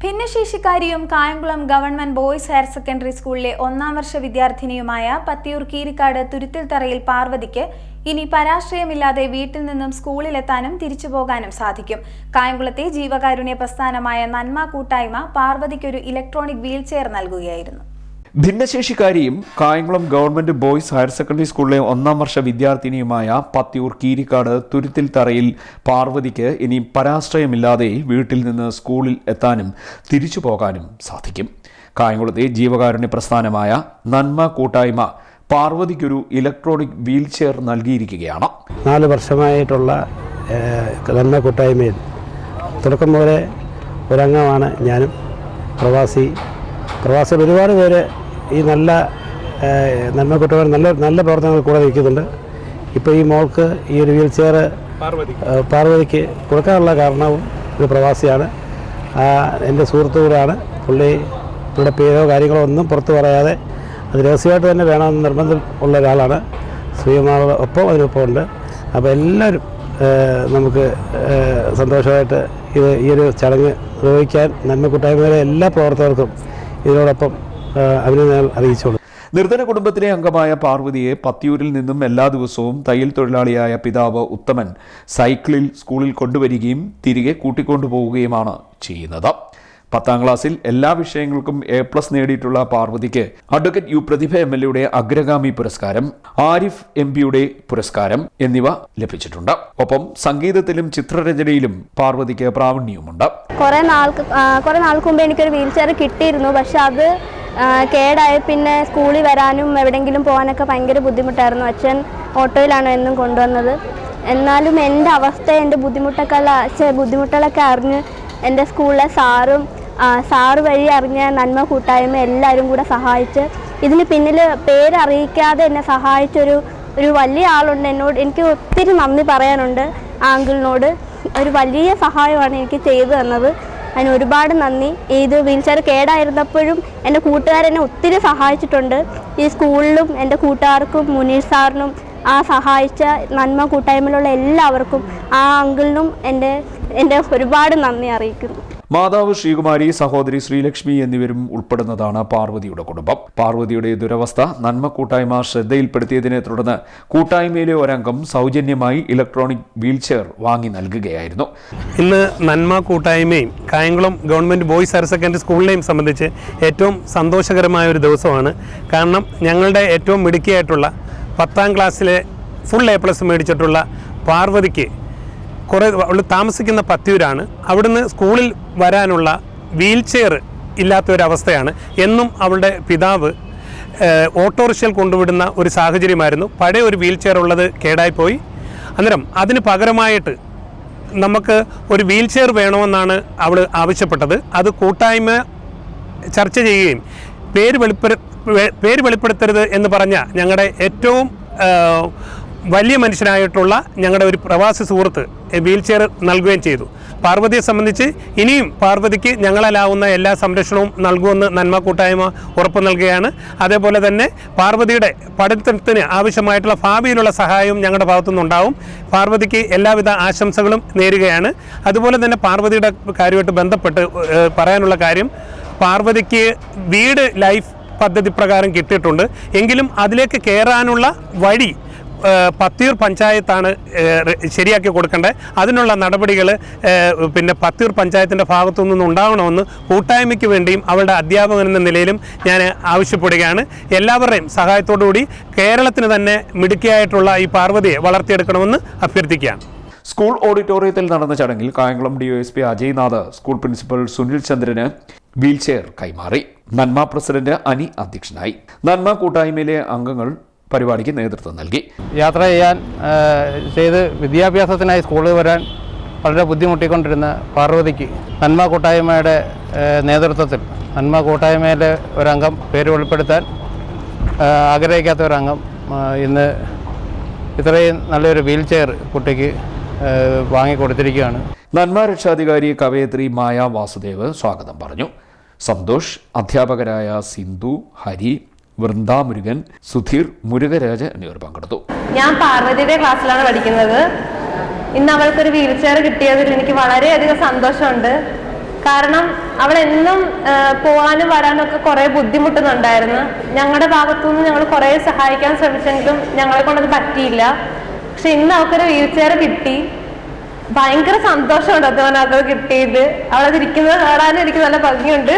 ഭിന്നശേഷിക്കാരിയും Kayamkulam government boys higher secondary സ്കൂളിലെ ഒന്നാം വർഷ വിദ്യാർത്ഥിനിയുമായ പത്തിയൂർ കീരിക്കാട് തുരുത്തിൽ തറയിൽ പാർവതിക്ക് ഇനി പരാശ്രയമില്ലാതെ വീട്ടിൽ നിന്നും സ്കൂളിലെത്താനും തിരിച്ചു പോകാനും സാധിക്കും. കായംകുളത്തെ ജീവകാരുണ്യ പ്രസ്ഥാനമായ നന്മ കൂട്ടായ്മ പാർവതിക്കൊരു ഇലക്ട്രോണിക് വീൽചെയർ നൽകുകയായിരുന്നു. ഭിന്നശേഷിക്കാരിയും Kayamkulam government boys higher secondary സ്കൂളിലെ ഒന്നാം വർഷ വിദ്യാർത്ഥിനിയുമായ പത്തിയൂർ കീരിക്കാട് തുരുത്തിൽ തറയിൽ പാർവതിക്ക് ഇനി പരാശ്രയമില്ലാതെ വീട്ടിൽ നിന്ന് സ്കൂളിൽ എത്താനും തിരിച്ചു പോകാനും സാധിക്കും. കായംകുളത്തെ ജീവകാരുണ്യ പ്രസ്ഥാനമായ നന്മ കൂട്ടായ്മ പാർവതിക്കൊരു ഇലക്ട്രോണിക് വീൽചെയർ നൽകിയിരിക്കുകയാണ്. നാല് വർഷമായിട്ടുള്ള നന്മ കൂട്ടായ്മയിൽ തുടക്കം മുതലേ ഒരംഗമാണ് ഞാനും പ്രവാസി പ്രവാസികൾ ഒരുപാട് പേര് ഈ നല്ല നന്മ നല്ല നല്ല പ്രവർത്തനങ്ങൾ കൂടെ നിൽക്കുന്നുണ്ട്. ഇപ്പോൾ ഈ മോൾക്ക് ഈ ഒരു വീൽ ചെയർ പാർവതിക്ക്. കൊടുക്കാനുള്ള കാരണവും ഒരു പ്രവാസിയാണ്. എന്റെ സുഹൃത്തു പുള്ളി പുള്ളിയുടെ പേരോ കാര്യങ്ങളോ ഒന്നും പുറത്തു പറയാതെ അത് രഹസ്യമായിട്ട് തന്നെ വേണമെന്ന് നിർബന്ധം ഉള്ള ഒരാളാണ്. ശ്രീമാവ് ഒപ്പം അതിനൊപ്പം ഉണ്ട്. അപ്പോൾ എല്ലാവരും നമുക്ക് സന്തോഷമായിട്ട് ഇത് ഈ ഒരു ചടങ്ങ് നിർവഹിക്കാൻ നന്മ കൂട്ടായ്മയിലെ എല്ലാ പ്രവർത്തകർക്കും ഇതിനോടൊപ്പം അഭിനന്ദനങ്ങൾ അറിയിച്ചോളൂ. നിർധന കുടുംബത്തിലെ അംഗമായ പാർവതിയെ പത്തിയൂരിൽ നിന്നും എല്ലാ ദിവസവും തയ്യൽ തൊഴിലാളിയായ പിതാവ് ഉത്തമൻ സൈക്കിളിൽ സ്കൂളിൽ കൊണ്ടുവരികയും തിരികെ കൂട്ടിക്കൊണ്ടുപോവുകയുമാണ് ചെയ്യുന്നത്. പത്താം ക്ലാസ്സിൽ എല്ലാ വിഷയങ്ങൾക്കും എ പ്ലസ് നേടിയിട്ടുള്ള പാർവതിക്ക് advocate U Prathibha M L എയുടെ അഗ്രഗാമി പുരസ്കാരം ആരിഫ് എം പിയുടെ പുരസ്കാരം എന്നിവ ലഭിച്ചിട്ടുണ്ട്. ഒപ്പം സംഗീതത്തിലും ചിത്രരചനയിലും പാർവതിക്ക് പ്രാവീണ്യവുമുണ്ട്. കുറെ നാൾക്ക് കുറെ നാൾക്ക് മുമ്പ് എനിക്കൊരു വീൽ ചെയർ കിട്ടിയിരുന്നു. പക്ഷെ അത് കേടായ. പിന്നെ സ്കൂളിൽ വരാനും എവിടെയെങ്കിലും പോകാനൊക്കെ ഭയങ്കര ബുദ്ധിമുട്ടായിരുന്നു. അച്ഛൻ ഓട്ടോയിലാണ് എന്നും കൊണ്ടുവന്നത്. എന്നാലും എന്റെ അവസ്ഥ എന്റെ ബുദ്ധിമുട്ടൊക്കെ അച്ഛൻ ബുദ്ധിമുട്ടുകളൊക്കെ അറിഞ്ഞ് എന്റെ സ്കൂളിലെ സാറും സാറ് വഴി അറിഞ്ഞ നന്മ കൂട്ടായ്മ എല്ലാവരും കൂടെ സഹായിച്ച് ഇതിന് പിന്നിൽ പേരറിയിക്കാതെ എന്നെ സഹായിച്ചൊരു ഒരു വലിയ ആളുണ്ട് എന്നോട് എനിക്ക് ഒത്തിരി നന്ദി പറയാനുണ്ട് ആങ്കിളിനോട്. ഒരു വലിയ സഹായമാണ് എനിക്ക് ചെയ്തു തന്നത്. അതിന് ഒരുപാട് നന്ദി. ഇത് വീൽ ചെയർ കേടായിരുന്നപ്പോഴും എന്റെ കൂട്ടുകാരെന്നെ ഒത്തിരി സഹായിച്ചിട്ടുണ്ട്. ഈ സ്കൂളിലും എന്റെ കൂട്ടുകാർക്കും മുനീർ സാറിനും ആ സഹായിച്ച നന്മ കൂട്ടായ്മയിലുള്ള എല്ലാവർക്കും ആ അങ്കിളിനും എന്റെ എന്റെ ഒരുപാട് നന്ദി അറിയിക്കുന്നു. മാതാവ് ശ്രീകുമാരി സഹോദരി ശ്രീലക്ഷ്മി എന്നിവരും ഉൾപ്പെടുന്നതാണ് പാർവതിയുടെ കുടുംബം. പാർവതിയുടെ ദുരവസ്ഥ നന്മ കൂട്ടായ്മ ശ്രദ്ധയിൽപ്പെടുത്തിയതിനെ തുടർന്ന് കൂട്ടായ്മയിലെ ഒരംഗം സൗജന്യമായി ഇലക്ട്രോണിക് വീൽചെയർ വാങ്ങി നൽകുകയായിരുന്നു. ഇന്ന് നന്മ കൂട്ടായ്മയും Kayamkulam government boys higher secondary സ്കൂളിനെയും സംബന്ധിച്ച് ഏറ്റവും സന്തോഷകരമായ ഒരു ദിവസമാണ്. കാരണം ഞങ്ങളുടെ ഏറ്റവും മിടുക്കിയായിട്ടുള്ള പത്താം ക്ലാസ്സിലെ ഫുൾ എ പ്ലസ് മേടിച്ചിട്ടുള്ള പാർവതിക്ക് കുറേ അവൾ താമസിക്കുന്ന പത്തിയൂരാണ്. അവിടുന്ന് സ്കൂളിൽ വരാനുള്ള വീൽ ചെയർ ഇല്ലാത്തൊരവസ്ഥയാണ്. എന്നും അവളുടെ പിതാവ് ഓട്ടോറിക്ഷയിൽ കൊണ്ടുവിടുന്ന ഒരു സാഹചര്യമായിരുന്നു. പഴയ ഒരു വീൽ ചെയർ ഉള്ളത് കേടായിപ്പോയി. അന്നേരം അതിന് പകരമായിട്ട് നമുക്ക് ഒരു വീൽ ചെയർ വേണമെന്നാണ് അവൾ ആവശ്യപ്പെട്ടത്. അത് കൂട്ടായ്മ ചർച്ച ചെയ്യുകയും പേര് വെളിപ്പെടു പേര് വെളിപ്പെടുത്തരുത് എന്ന് പറഞ്ഞ ഞങ്ങളുടെ ഏറ്റവും വലിയ മനുഷ്യനായിട്ടുള്ള ഞങ്ങളുടെ ഒരു പ്രവാസി സുഹൃത്ത് വീൽ ചെയർ നൽകുകയും ചെയ്തു. പാർവതിയെ സംബന്ധിച്ച് ഇനിയും പാർവതിക്ക് ഞങ്ങളാലാവുന്ന എല്ലാ സംരക്ഷണവും നൽകുമെന്ന് നന്മ കൂട്ടായ്മ ഉറപ്പ് നൽകുകയാണ്. അതേപോലെ തന്നെ പാർവതിയുടെ പഠനത്തിന് ആവശ്യമായിട്ടുള്ള ഭാവിയിലുള്ള സഹായവും ഞങ്ങളുടെ ഭാഗത്തുനിന്നുണ്ടാവും പാർവതിക്ക് എല്ലാവിധ ആശംസകളും നേരുകയാണ്. അതുപോലെ തന്നെ പാർവതിയുടെ കാര്യമായിട്ട് ബന്ധപ്പെട്ട് പറയാനുള്ള കാര്യം പാർവതിക്ക് വീട് ലൈഫ് പദ്ധതി പ്രകാരം കിട്ടിയിട്ടുണ്ട്. എങ്കിലും അതിലേക്ക് കയറാനുള്ള വഴി ഏഹ്, പത്തിയൂർ പഞ്ചായത്താണ് ശരിയാക്കി കൊടുക്കേണ്ടത് അതിനുള്ള നടപടികൾ പിന്നെ പത്തിയൂർ പഞ്ചായത്തിന്റെ ഭാഗത്തു നിന്നും ഉണ്ടാവണമെന്ന് കൂട്ടായ്മയ്ക്ക് വേണ്ടിയും അവരുടെ അധ്യാപകൻ എന്ന നിലയിലും ഞാൻ ആവശ്യപ്പെടുകയാണ്. എല്ലാവരുടെയും സഹായത്തോടുകൂടി കേരളത്തിന് തന്നെ മിടുക്കിയായിട്ടുള്ള ഈ പാർവതിയെ വളർത്തിയെടുക്കണമെന്ന് അഭ്യർത്ഥിക്കുകയാണ്. സ്കൂൾ ഓഡിറ്റോറിയത്തിൽ നടന്ന ചടങ്ങിൽ Kayamkulam DYSP Ajaynath school principal Sunil ചന്ദ്രന് വീൽചെയർ കൈമാറി. നന്മ പ്രസിഡന്റ് അനി അധ്യക്ഷനായി. നന്മ കൂട്ടായ്മയിലെ അംഗങ്ങൾ പരിപാടിക്ക് നേതൃത്വം നൽകി. യാത്ര ചെയ്യാൻ ചെയ്ത് വിദ്യാഭ്യാസത്തിനായി സ്കൂളിൽ വരാൻ വളരെ ബുദ്ധിമുട്ടിക്കൊണ്ടിരുന്ന പാർവതിക്ക് നന്മ കൂട്ടായ്മയുടെ നേതൃത്വത്തിൽ നന്മ കൂട്ടായ്മയിലെ ഒരംഗം പേര് വെളിപ്പെടുത്താൻ ആഗ്രഹിക്കാത്ത ഒരംഗം ഇന്ന് ഇത്രയും നല്ലൊരു വീൽ ചെയർ കുട്ടിക്ക് വാങ്ങിക്കൊടുത്തിരിക്കുകയാണ് നന്മ രക്ഷാധികാരി കവയത്രി മായ വാസുദേവ് സ്വാഗതം പറഞ്ഞു. സന്തോഷ് അധ്യാപകരായ സിന്ധു ഹരി വൃന്ദ മുരുകൻ സുധീർ മുരുകരാജ എന്നിവർ പങ്കെടുത്തു. ഞാൻ പാർവതിയുടെ ക്ലാസ്സിലാണ് പഠിക്കുന്നത്. ഇന്ന് അവൾക്കൊരു വീൽ ചെയർ കിട്ടിയതിൽ എനിക്ക് വളരെയധികം സന്തോഷമുണ്ട്. കാരണം അവൾ എന്നും പോകാനും വരാനും ഒക്കെ കുറെ ബുദ്ധിമുട്ടുന്നുണ്ടായിരുന്നു. ഞങ്ങളുടെ ഭാഗത്തുനിന്ന് ഞങ്ങൾ കുറെ സഹായിക്കാൻ ശ്രമിച്ചെങ്കിലും ഞങ്ങളെ കൊണ്ടത് പറ്റിയില്ല. പക്ഷെ ഇന്ന് അവൾക്കൊരു വീൽ ചെയർ കിട്ടി. ഭയങ്കര സന്തോഷമുണ്ട് അത് അവനത് കിട്ടിയത്. അവളത് ഇരിക്കുന്നത് കാണാനും എനിക്ക് നല്ല ഭംഗിയുണ്ട്.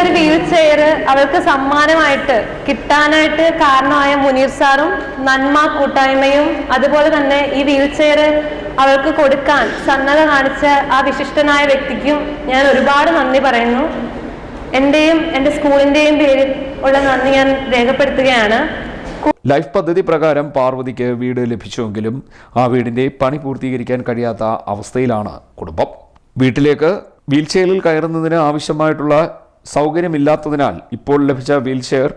ഒരു വീൽ ചെയർ അവൾക്ക് സമ്മാനമായിട്ട് കിട്ടാനായിട്ട് കാരണമായ മുനീർ സാറും നന്മ കൂട്ടായ്മയും അതുപോലെ തന്നെ ഈ വീൽ ചെയർ അവൾക്ക് കൊടുക്കാൻ സന്നദ്ധ കാണിച്ച ആ വിശിഷ്ടനായ വ്യക്തിക്കും ഞാൻ ഒരുപാട് നന്ദി പറയുന്നു. എന്റെയും എന്റെ സ്കൂളിന്റെയും പേരിൽ ഉള്ള നന്ദി ഞാൻ രേഖപ്പെടുത്തുകയാണ്. ലൈഫ് പദ്ധതി പ്രകാരം പാർവതിക്ക് വീട് ലഭിച്ചുവെങ്കിലും ആ വീടിന്റെ പണി പൂർത്തീകരിക്കാൻ കഴിയാത്ത അവസ്ഥയിലാണ് കുടുംബം. വീട്ടിലേക്ക് വീൽചെയറിൽ കയറുന്നതിന് ആവശ്യമായിട്ടുള്ള സൗകര്യമില്ലാത്തതിനാൽ ഇപ്പോൾ ലഭിച്ച വീൽചെയർ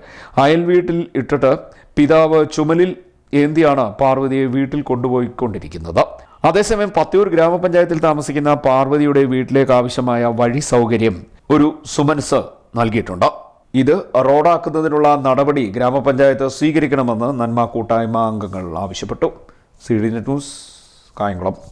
അയൽ വീട്ടിൽ ഇട്ടിട്ട് പിതാവ് ചുമലിൽ ഏന്തിയാണ് പാർവതിയെ വീട്ടിൽ കൊണ്ടുപോയിക്കൊണ്ടിരിക്കുന്നത്. അതേസമയം പത്തിയൂർ ഗ്രാമപഞ്ചായത്തിൽ താമസിക്കുന്ന പാർവതിയുടെ വീട്ടിലേക്ക് ആവശ്യമായ വഴി സൗകര്യം ഒരു സുമൻസ് നൽകിയിട്ടുണ്ട്. ഇത് റോഡാക്കുന്നതിനുള്ള നടപടി ഗ്രാമപഞ്ചായത്ത് സ്വീകരിക്കണമെന്ന് നന്മ കൂട്ടായ്മ അംഗങ്ങൾ ആവശ്യപ്പെട്ടു. C D net news Kayamkulam.